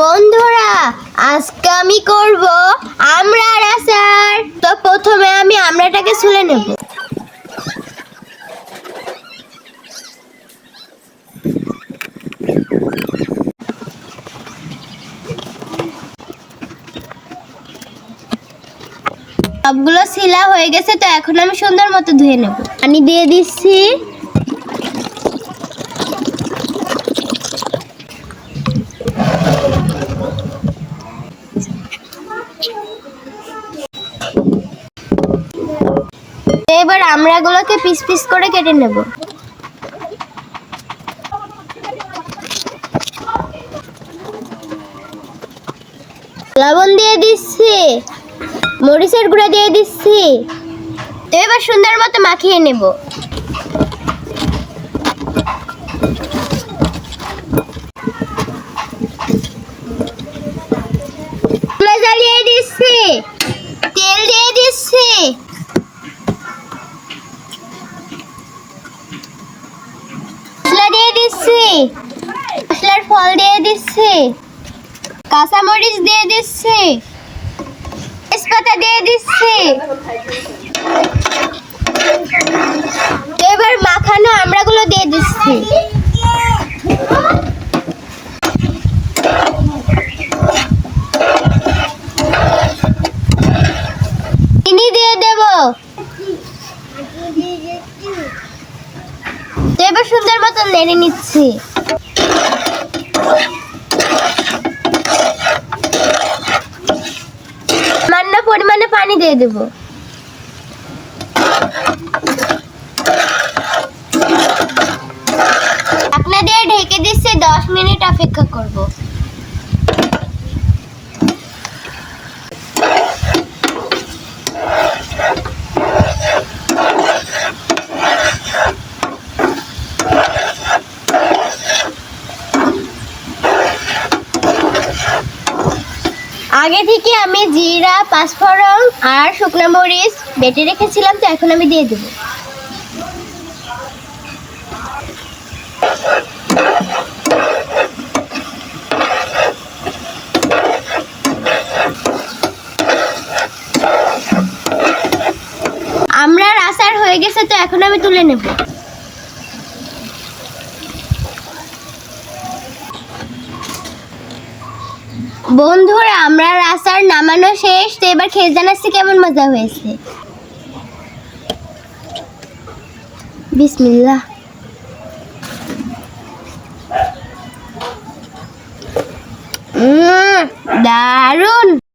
বন্ধুরা, আজকে আমি করব আমড়ার আচার তো প্রথমে আমি আমড়াটাকে ছুলে নেব। সবগুলো শিলা হয়ে গেছে, তো এখন আমি সুন্দর মতো ধুয়ে নেব। পানি দিয়ে দিচ্ছি। এবার আমড়াগুলোকে পিস পিস করে কেটে নেব। লবণ দিয়ে দিচ্ছি, মরিচের গুঁড়া দিয়ে দিচ্ছি। এবার সুন্দর মতো মাখিয়ে নেব চুলা জ্বালিয়ে দিচ্ছি তেল দিয়ে দিচ্ছি মশলা দিয়ে দিচ্ছি। মশলার ফল দিয়ে দিচ্ছি। কাঁচামরিচ দিয়ে দিচ্ছি। তেজপাতা দিয়ে দিচ্ছি। এবার মাখানো আমড়াগুলো দিয়ে দিচ্ছি। চিনি দিয়ে দেব। সুন্দর মতো নেড়ে নিচ্ছি। পরিমাণে পানি দিয়ে দেব। আপনাদের ঢেকে দিচ্ছে, দশ মিনিট অপেক্ষা করব। আগে থেকে আমি জিরা, পাঁচফোড়ন আর শুকনো মরিচ বেটে রেখেছিলাম, তো এখন আমি দিয়ে দেবো। আমরা আচার হয়ে গেছে, তো এখন আমি তুলে নেব। বন্ধুরা আমরা রাস্তার নামানো শেষ তো এবার খেয়ে জানাচ্ছি কেমন মজা হয়েছে। বিসমিল্লাহ। দারুণ।